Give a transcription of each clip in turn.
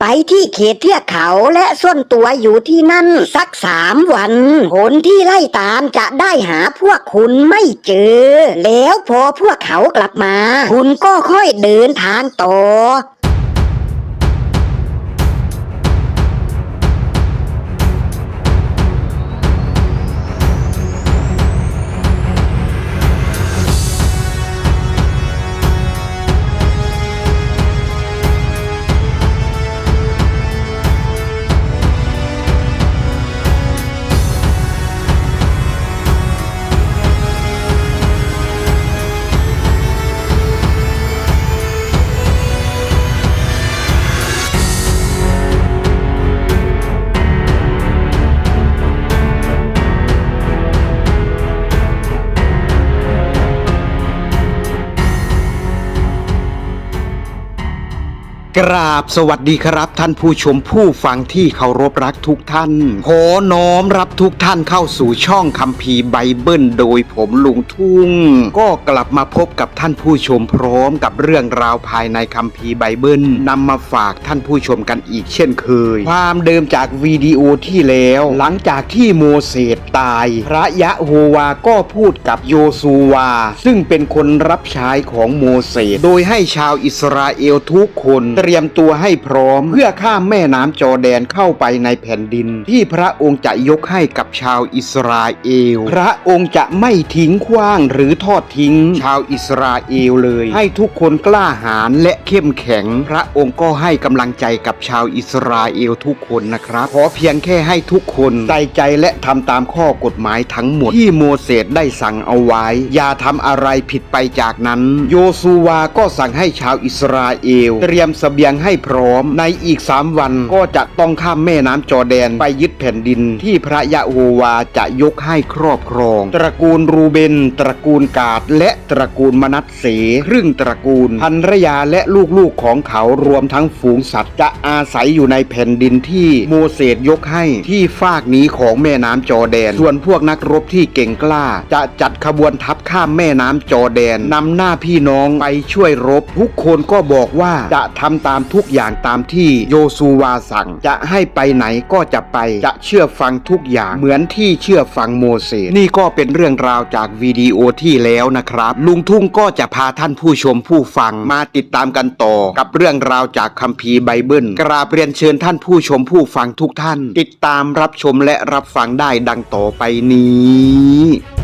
ไปที่เขตเทือกเขาและซ่อนตัวอยู่ที่นั่นสักสามวันหนที่ไล่ตามจะได้หาพวกคุณไม่เจอ แล้วพอพวกเขากลับมา คุณก็ค่อยเดินทางต่อ กราบสวัสดีครับท่านผู้ชมผู้ฟังที่เคารพรักทุกท่าน ขอน้อมรับทุกท่านเข้าสู่ช่องคัมภีร์ไบเบิลโดยผมลุงทุ่ง ก็กลับมาพบกับท่านผู้ชมพร้อมกับเรื่องราวภายในคัมภีร์ไบเบิลนำมาฝากท่านผู้ชมกันอีกเช่นเคย ความเดิมจากวิดีโอที่แล้ว หลังจากที่โมเสสตาย พระยะโฮวาก็พูดกับโยซูวา ซึ่งเป็นคนรับใช้ของโมเสสโดยให้ชาวอิสราเอลทุกคนเตรียมตัวให้พร้อม เพื่อข้ามแม่น้ำจอแดนเข้าไปในแผ่นดิน ที่พระองค์จะยกให้กับชาวอิสราเอล พระองค์จะไม่ทิ้งขว้างหรือทอดทิ้ง ชาวอิสราเอลเลย ให้ทุกคนกล้าหาญและเข้มแข็ง พระองค์ก็ให้กำลังใจกับชาวอิสราเอลทุกคนนะครับขอเพียงแค่ให้ทุกคนใส่ใจและทำตามข้อกฎหมายทั้งหมด ที่โมเสสได้สั่งเอาไว้ อย่าทำอะไรผิดไปจากนั้น โยซูวาก็สั่งให้ชาวอิสราเอล เตรียมสบบียงให้พร้อม ในอีกสามวันก็จะต้องข้ามแม่น้ำจอแดนไปยึดแผ่นดิน ที่พระยะโฮวาจะยกให้ครอบครอง ตระกูลรูเบน ตระกูลกาดและตระกูลมนัสเสครึ่งตระกูลภรรยาและลูกๆของเขารวมทั้งฝูงสัตว์จะอาศัยอยู่ในแผ่นดินที่โมเสสยกให้ที่ฟากนี้ของแม่น้ำจอแดน ส่วนพวกนักรบที่เก่งกล้า จะจัดขบวนทัพข้ามแม่น้ำจอแดนนำหน้าพี่น้องไปช่วยรบ ทุกคนก็บอกว่าจะทำตามทุกอย่างตามที่โยซูวาสั่ง จะให้ไปไหนก็จะไปจะเชื่อฟังทุกอย่างเหมือนที่เชื่อฟังโมเสสนี่ก็เป็นเรื่องราวจากวิดีโอที่แล้วนะครับ ลุงทุ่งก็จะพาท่านผู้ชมผู้ฟังมาติดตามกันต่อ กับเรื่องราวจากคัมภีร์ไบเบิลกราบเรียนเชิญท่านผู้ชมผู้ฟังทุกท่าน ติดตามรับชมและรับฟังได้ดังต่อไปนี้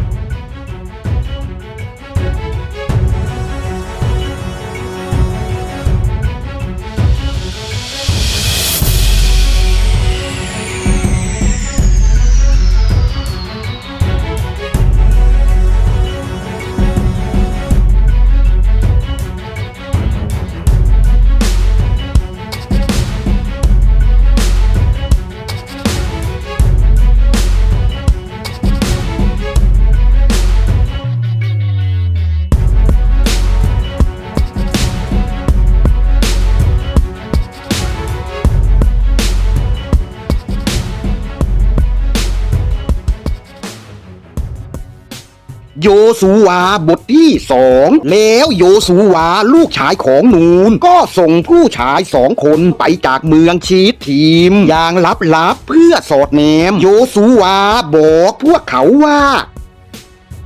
โยสูวาบทที่สองแล้วโยสูวาลูกชายของนูน ก็ส่งผู้ชายสองคนไปจากเมืองชีตทีม อย่างลับๆเพื่อสอดแนม โยสูวาบอกพวกเขาว่า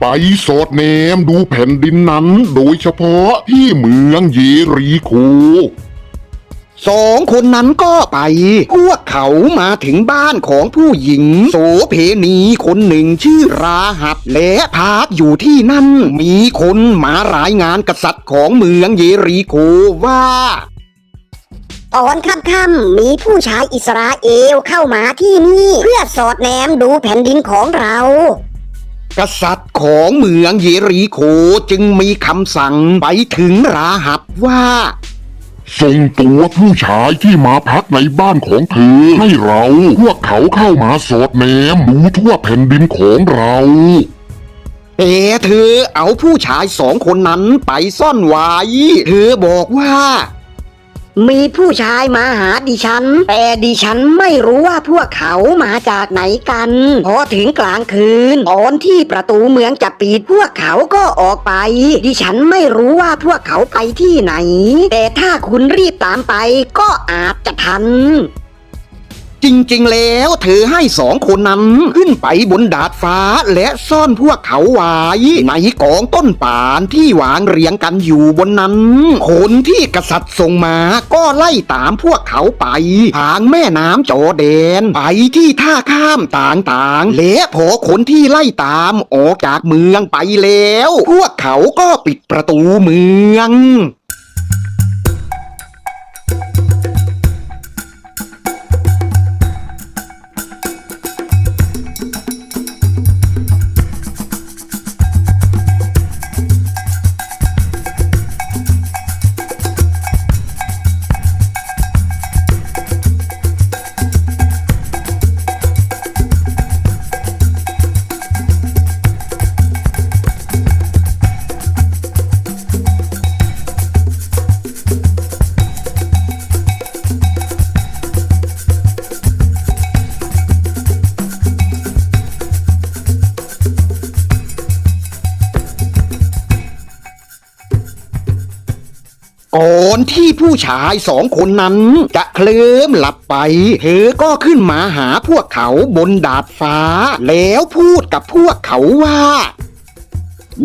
ไปสอดแนมดูแผ่นดินนั้นโดยเฉพาะที่เมืองเยรีโคสองคนนั้นก็ไป พวก เขามาถึงบ้านของผู้หญิง โสเพณีคนหนึ่งชื่อราหับและพักอยู่ที่นั่น มีคนมารายงานกษัตริย์ของเมืองเยรีโคว่าตอนค่ำๆมีผู้ชายอิสราเอลเข้ามาที่นี่ เพื่อสอดแนมดูแผ่นดินของเรา กษัตริย์ของเมืองเยรีโคจึงมีคำสั่งไปถึงราหับว่า ส่งตัวผู้ชายที่มาพักในบ้านของเธอให้เราพวกเขาเข้ามาสอดแนมดูทั่วแผ่นดินของเรา เอ๋เธอเอาผู้ชายสองคนนั้นไปซ่อนไว้ เธอบอกว่า มีผู้ชายมาหาดิฉัน แต่ดิฉันไม่รู้ว่าพวกเขามาจากไหนกัน พอถึงกลางคืนตอนที่ประตูเมืองจะปิดพวกเขาก็ออกไป ดิฉันไม่รู้ว่าพวกเขาไปที่ไหน แต่ถ้าคุณรีบตามไปก็อาจจะทัน จริงๆ แล้วเธอให้สองคนนั้น ขึ้นไปบนดาดฟ้าและซ่อนพวกเขาไว้ในกองต้นป่านที่วางเรียงกันอยู่บนนั้น คนที่กษัตริย์ส่งมาก็ไล่ตามพวกเขาไป ทางแม่น้ำจอแดน ไปที่ท่าข้ามต่างๆ และพอคนที่ไล่ตามออกจากเมืองไปแล้ว พวกเขาก็ปิดประตูเมือง อนที่ผู้ชายสองคนนั้นจะเคลิ้มหลับไป เธอก็ขึ้นมาหาพวกเขาบนดาดฟ้า แล้วพูดกับพวกเขาว่า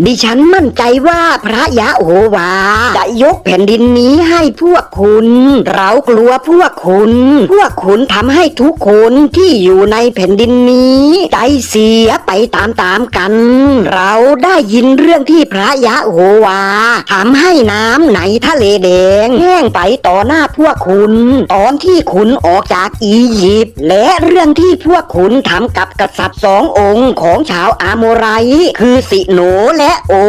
ดิฉันมั่นใจว่าพระยะโอวา จะยกแผ่นดินนี้ให้พวกคุณ เรากลัวพวกคุณ พวกคุณทำให้ทุกคนที่อยู่ในแผ่นดินนี้ ใจเสียไปตามๆกัน เราได้ยินเรื่องที่พระยะโอวาทำให้น้ำในทะเลแดงแห้งไปต่อหน้าพวกคุณ ตอนที่คุณออกจากอียิปต์และเรื่องที่พวกคุณทำกับกษัตริย์สององค์ของชาวอาโมไร คือสิโนและและโอ้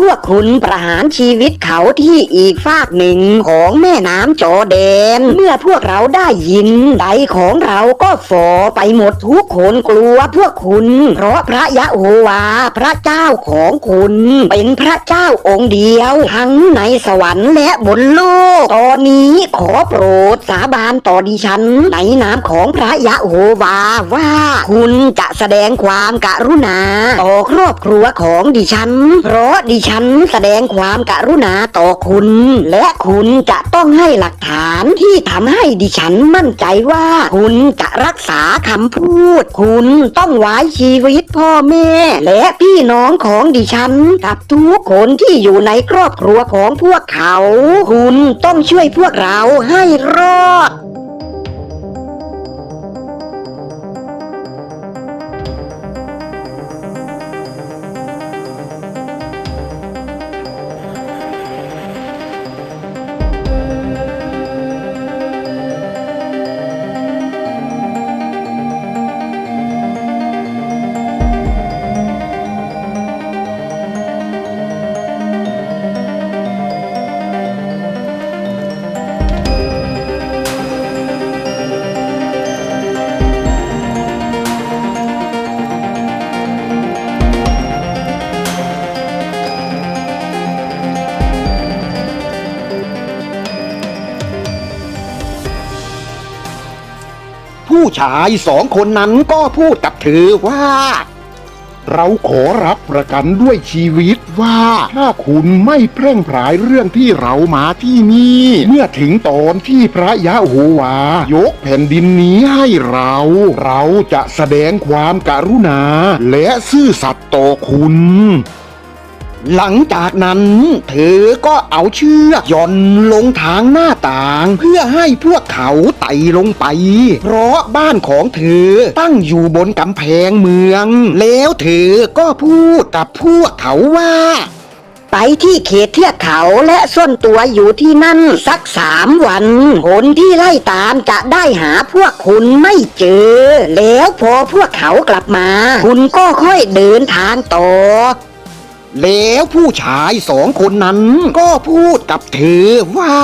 พวกคุณประหารชีวิตเขาที่อีกฝากหนึ่งของแม่น้ำจอแดน เมื่อพวกเราได้ยินใดของเราก็ฟอไปหมดทุกคนกลัวพวกคุณ เพราะพระยะโฮวา พระเจ้าของคุณ เป็นพระเจ้าองค์เดียว ทั้งในสวรรค์และบนโลก ตอนนี้ขอโปรดสาบานต่อดิฉัน ในนามของพระยะโฮวาว่า คุณจะแสดงความกรุณา ต่อครอบครัวของดิฉันเพราะดิฉันแสดงความกรุณาต่อคุณ และคุณจะต้องให้หลักฐานที่ทำให้ดิฉันมั่นใจว่า คุณจะรักษาคำพูด คุณต้องไว้ชีวิตพ่อแม่ และพี่น้องของดิฉัน กับทุกคนที่อยู่ในครอบครัวของพวกเขา คุณต้องช่วยพวกเราให้รอด ชายสองคนนั้นก็พูดกับเธอว่า เราขอรับประกันด้วยชีวิตว่า ถ้าคุณไม่เพร่งพรายเรื่องที่เรามาที่นี่ เมื่อถึงตอนที่พระยะโฮวา ยกแผ่นดินนี้ให้เรา เราจะแสดงความการุณา และซื่อสัตย์ต่อคุณ หลังจากนั้น เธอก็เอาเชือกย่อนลงทางหน้าต่าง เพื่อให้พวกเขาไต่ลงไป เพราะบ้านของเธอตั้งอยู่บนกำแพงเมือง แล้วเธอก็พูดกับพวกเขาว่าไปที่เขตเทือกเขาและซ่อนตัวอยู่ที่นั่นสักสามวันคนที่ไล่ตามจะได้หาพวกคุณไม่เจอ แล้วพอพวกเขากลับมา คุณก็ค่อยเดินทางต่อ แล้วผู้ชายสองคนนั้นก็พูดกับเธอว่า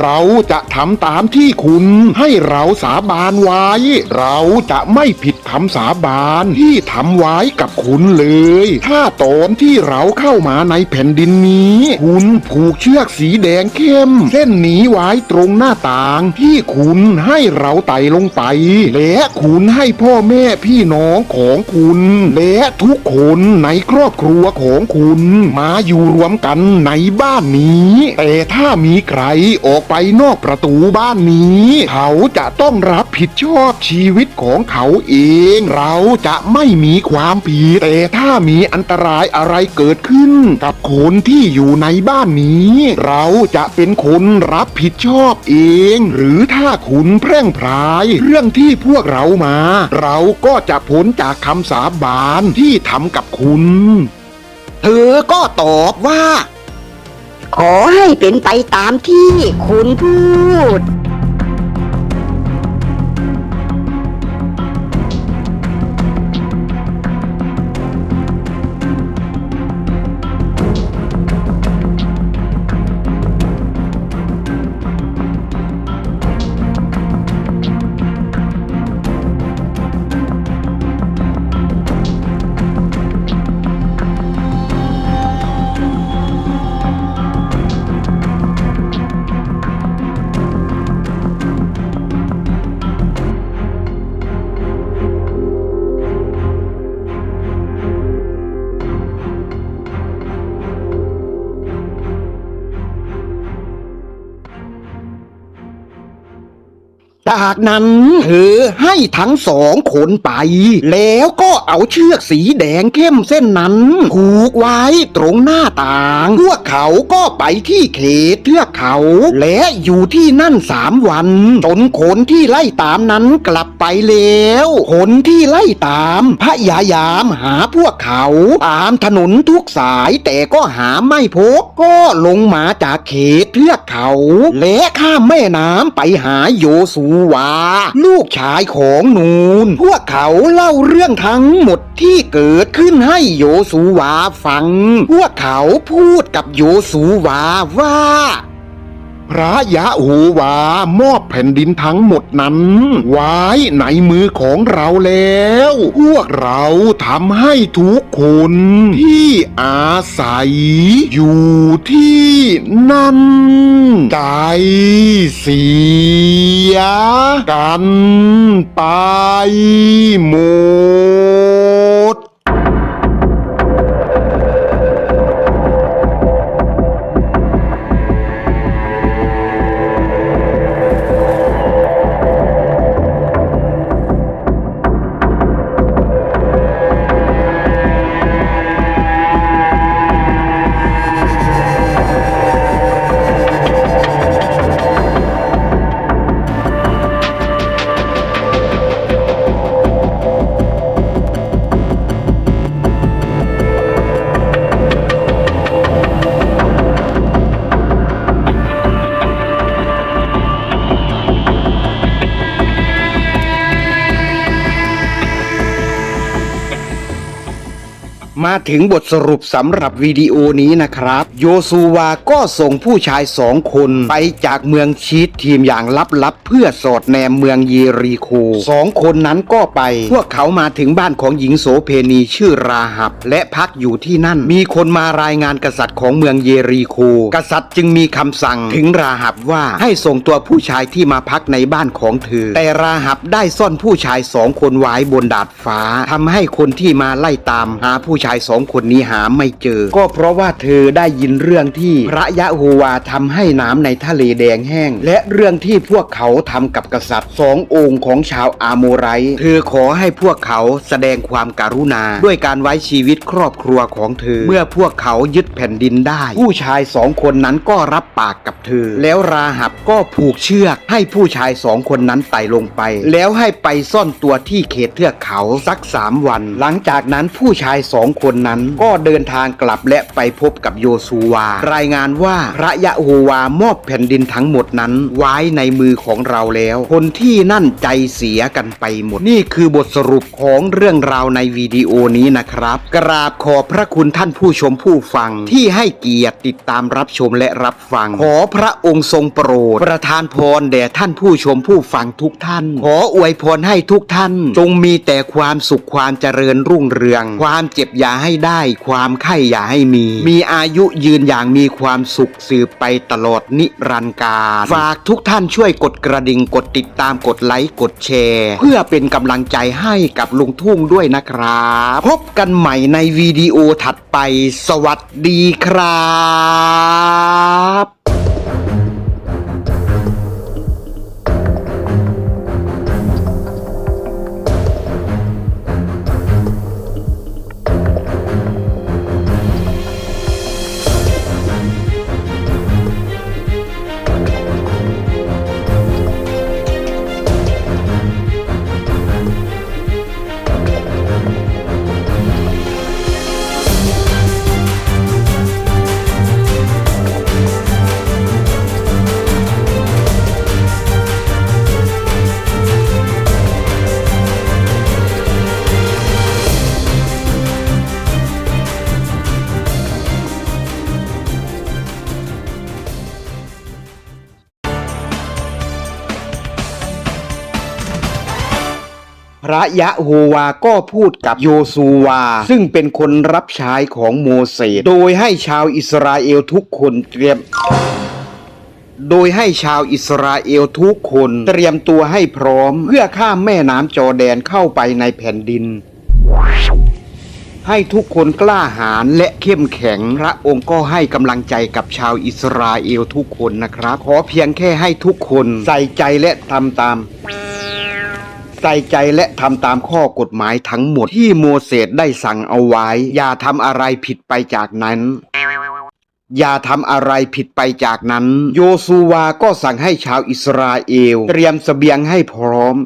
เราจะทำตามที่คุณให้เราสาบานไว้ เราจะไม่ผิดคำสาบานที่ทำไว้กับคุณเลย ถ้าตอนที่เราเข้ามาในแผ่นดินนี้ คุณผูกเชือกสีแดงเข้ม เส้นนี้ไว้ตรงหน้าต่างที่คุณให้เราไต่ลงไป และคุณให้พ่อแม่พี่น้องของคุณ และทุกคนในครอบครัวของคุณ มาอยู่รวมกันในบ้านนี้ แต่ถ้ามีใครออกอกไปนอกประตูบ้านนี้ เขาจะต้องรับผิดชอบชีวิตของเขาเอง เราจะไม่มีความผิดแต่ถ้ามีอันตรายอะไรเกิดขึ้น กับคนที่อยู่ในบ้านนี้ เราจะเป็นคนรับผิดชอบเอง หรือถ้าคุณแพร่งพราย เรื่องที่พวกเรามา เราก็จะพ้นจากคำสาบานที่ทำกับคุณ เธอก็ตอบว่า ขอให้เป็นไปตามที่คุณพูด จากนั้นเธอให้ทั้งสองคนไป แล้วก็เอาเชือกสีแดงเข้มเส้นนั้นผูกไว้ตรงหน้าต่าง พวกเขาก็ไปที่เขตเทือกเขา และอยู่ที่นั่นสามวันจนคนที่ไล่ตามนั้นกลับไปแล้วคนที่ไล่ตามพยายามหาพวกเขา ตามถนนทุกสายแต่ก็หาไม่พบก็ลงมาจากเขตเทือกเขา และข้ามแม่น้ำไปหาโยสูวา ลูกชายของนูน พวกเขาเล่าเรื่องทั้งหมดที่เกิดขึ้นให้โยสูวาฟัง พวกเขาพูดกับโยสูวาว่า พระยะโหวามอบแผ่นดินทั้งหมดนั้น ไว้ในมือของเราแล้ว พวกเราทำให้ทุกคนที่อาศัยอยู่ที่นั่น ใจเสียกันไปหมด ถึงบทสรุปสำหรับวิดีโอนี้นะครับ โยซูวาก็ส่งผู้ชายสองคนไปจากเมืองชีตทีมอย่างลับๆ เพื่อสอดแนมเมืองเยรีโคสองคนนั้นก็ไป พวกเขามาถึงบ้านของหญิงโสเพณีชื่อราหับ และพักอยู่ที่นั่น มีคนมารายงานกษัตริย์ของเมืองเยรีโค กษัตริย์จึงมีคำสั่งถึงราหับว่าให้ส่งตัวผู้ชายที่มาพักในบ้านของเธอ แต่ราหับได้ซ่อนผู้ชายสองคนไว้บนดาดฟ้าทำให้คนที่มาไล่ตามหาผู้ชายสองคนนี้หาไม่เจอ ก็เพราะว่าเธอได้ยินเรื่องที่พระยะโฮวาทำให้น้ำในทะเลแดงแห้ง และเรื่องที่พวกเขาทำกับกษัตริย์สององค์ของชาวอาโมไรเธอขอให้พวกเขาแสดงความการุณา ด้วยการไว้ชีวิตครอบครัวของเธอ เมื่อพวกเขายึดแผ่นดินได้ ผู้ชายสองคนนั้นก็รับปากกับเธอ แล้วราหับก็ผูกเชือก ให้ผู้ชายสองคนนั้นไต่ลงไป แล้วให้ไปซ่อนตัวที่เขตเทือกเขาสักสามวัน หลังจากนั้นผู้ชายสองคนนั้นก็เดินทางกลับและไปพบกับโยซูวา รายงานว่าพระยะโฮวามอบแผ่นดินทั้งหมดนั้นไว้ในมือของเราแล้ว คนที่นั่นใจเสียกันไปหมด นี่คือบทสรุปของเรื่องราวในวิดีโอนี้นะครับ กราบขอบพระคุณท่านผู้ชมผู้ฟังที่ให้เกียรติติดตามรับชมและรับฟัง ขอพระองค์ทรงโปรด ประทานพรแด่ท่านผู้ชมผู้ฟังทุกท่าน ขออวยพรให้ทุกท่าน จงมีแต่ความสุขความเจริญรุ่งเรือง ความเจ็บยาให้ได้ความไข้อย่าให้มี มีอายุยืนอย่างมีความสุขสืบไปตลอดนิรันดร์การฝากทุกท่านช่วยกดกระดิ่งกดติดตามกดไลค์กดแชร์ เพื่อเป็นกำลังใจให้กับลุงทุ่งด้วยนะครับ พบกันใหม่ในวิดีโอถัดไป สวัสดีครับ ระยะโฮวาก็พูดกับโยซูวา ซึ่งเป็นคนรับใช้ของโมเสสโดยให้ชาวอิสราเอลทุกคนเตรียมโดยให้ชาวอิสราเอลทุกคนเตรียมตัวให้พร้อม เพื่อข้ามแม่น้ำจอแดนเข้าไปในแผ่นดิน ให้ทุกคนกล้าหาญและเข้มแข็ง พระองค์ก็ให้กำลังใจกับชาวอิสราเอลทุกคนนะครับ ขอเพียงแค่ให้ทุกคนใส่ใจและทำตาม ใส่ใจและทำตามข้อกฎหมายทั้งหมดที่โมเสสได้สั่งเอาไว้ อย่าทำอะไรผิดไปจากนั้นอย่าทำอะไรผิดไปจากนั้น โยซูวาก็สั่งให้ชาวอิสราเอล เตรียมเสบียงให้พร้อม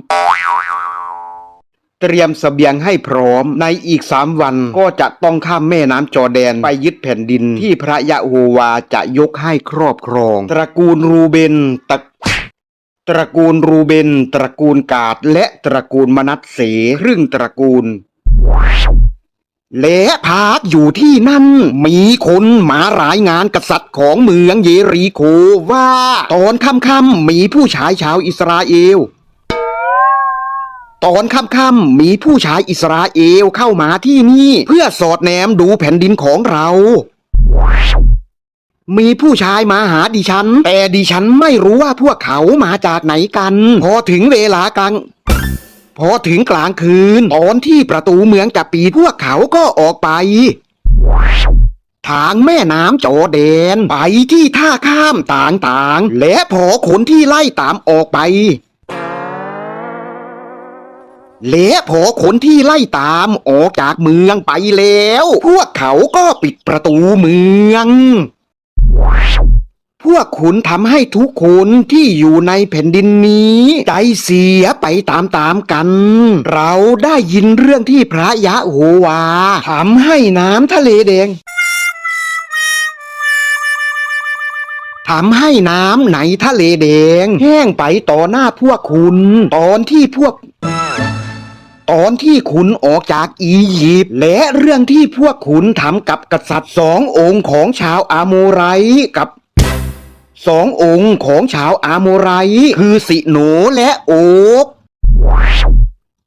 เตรียมเสบียงให้พร้อม ในอีกสามวันก็จะต้องข้ามแม่น้ำจอแดนไปยึดแผ่นดินที่พระยะโฮวาจะยกให้ครอบครอง ตระกูลรูเบนตระ ตระกูลรูเบน ตระกูลกาด และตระกูลมนัสเสครึ่งตระกูล และพากอยู่ที่นั่น มีคนมารายงานกษัตริย์ของเมืองเยรีโคว่า ตอนค่ำๆมีผู้ชายชาวอิสราเอลตอนค่ำๆมีผู้ชายอิสราเอลเข้ามาที่นี่ เพื่อสอดแนมดูแผ่นดินของเรา มีผู้ชายมาหาดิฉัน แต่ดิฉันไม่รู้ว่าพวกเขามาจากไหนกัน พอถึงเวลากลางพอถึงกลางคืน ตอนที่ประตูเมืองจะปีดพวกเขาก็ออกไป ทางแม่น้ำโจอแดน ไปที่ท่าข้ามต่างๆ และพอคนที่ไล่ตามออกไปและพอคนที่ไล่ตามออกจากเมืองไปแล้ว พวกเขาก็ปิดประตูเมือง พวกคุณทำให้ทุกคนที่อยู่ในแผ่นดินนี้ ใจเสียไปตามๆกัน เราได้ยินเรื่องที่พระยะโฮวาทำให้น้ำทะเลแดงทำให้น้ำในทะเลแดง แห้งไปต่อหน้าพวกคุณ ตอนที่พวก ตอนที่คุณออกจากอียิปต์และเรื่องที่พวกคุณทำกับกษัตริย์สององค์ของชาวอาโมไรกับสององค์ของชาวอาโมไรคือสิโนและโอก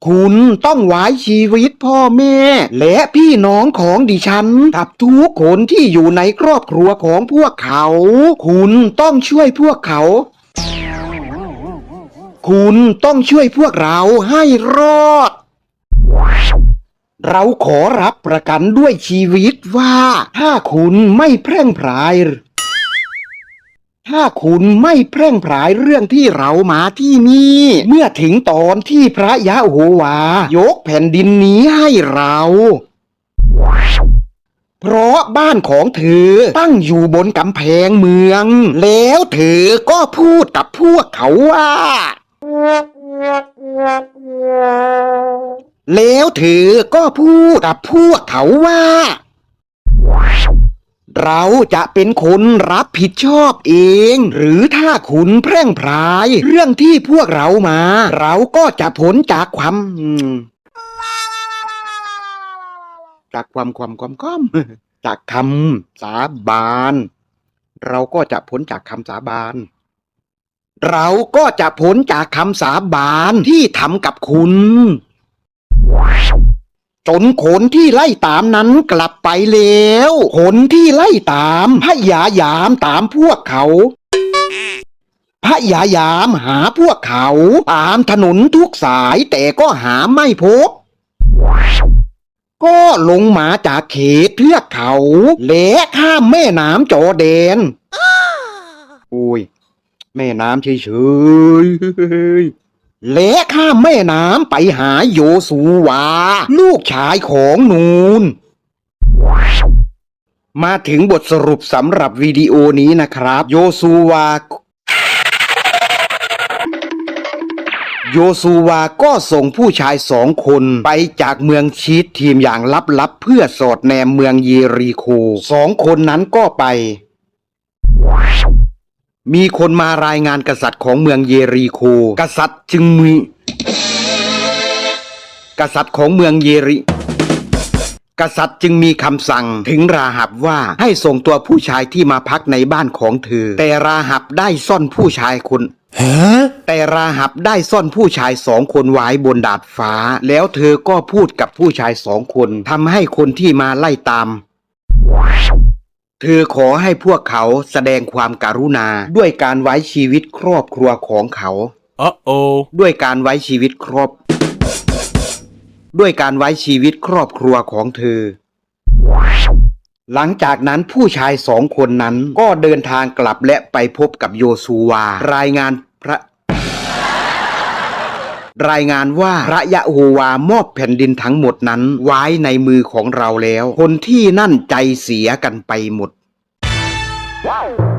คุณต้องไว้ชีวิตพ่อแม่ และพี่น้องของดิฉันกับทุกคนที่อยู่ในครอบครัวของพวกเขา คุณต้องช่วยพวกเขา คุณต้องช่วยพวกเราให้รอด เราขอรับประกันด้วยชีวิตว่า ถ้าคุณไม่แพร่งพราย ถ้าคุณไม่แพร่งพรายเรื่องที่เรามาที่นี่ เมื่อถึงตอนที่พระยะโฮวา ยกแผ่นดินนี้ให้เรา เพราะบ้านของเธอตั้งอยู่บนกำแพงเมือง แล้วเธอก็พูดกับพวกเขาว่า แล้วเธอก็พูดกับพวกเขาว่า เราจะเป็นคนรับผิดชอบเอง หรือถ้าคุณแพร่งพราย เรื่องที่พวกเรามา เราก็จะพ้นจากความ จากความความความความจากคำสาบาน เราก็จะพ้นจากคำสาบานเราก็จะพ้นจากคำสาบานที่ทำกับคุณ จนขนที่ไล่ตามนั้นกลับไปแล้วขนที่ไล่ตามพยายามตามพวกเขาพยายามหาพวกเขาตามถนนทุกสายแต่ก็หาไม่พบ ก็ลงมาจากเขตเทือกเขาและข้ามแม่น้ำจอแดนโอ้ย แม่น้ำเฉยๆ และข้ามแม่น้ำไปหาโยสูวา ลูกชายของนูน มาถึงบทสรุปสำหรับวิดีโอนี้นะครับ โยสูวา โยซูวาก็ส่งผู้ชายสองคนไปจากเมืองชีตทีมอย่างลับๆ เพื่อสอดแนมเมืองเยรีโค สองคนนั้นก็ไป มีคนมารายงานกษัตริย์ของเมืองเยรีโค กษัตริย์จึงมี กษัตริย์ของเมืองเยริ กษัตริย์จึงมีคำสั่งถึงราหับว่าให้ส่งตัวผู้ชายที่มาพักในบ้านของเธอ แต่ราหับได้ซ่อนผู้ชายคนแต่ราหับได้ซ่อนผู้ชายสองคนไว้บนดาดฟ้า แล้วเธอก็พูดกับผู้ชายสองคนทำให้คนที่มาไล่ตาม เธอขอให้พวกเขาแสดงความการุณา ด้วยการไว้ชีวิตครอบครัวของเขา Uh-oh. ด้วยการไว้ชีวิตครอบ ด้วยการไว้ชีวิตครอบครัวของเธอ หลังจากนั้นผู้ชายสองคนนั้นก็เดินทางกลับและไปพบกับโยซูวารายงานพระ รายงานว่าพระยะโฮวามอบแผ่นดินทั้งหมดนั้น ไว้ในมือของเราแล้ว คนที่นั่นใจเสียกันไปหมด Wow.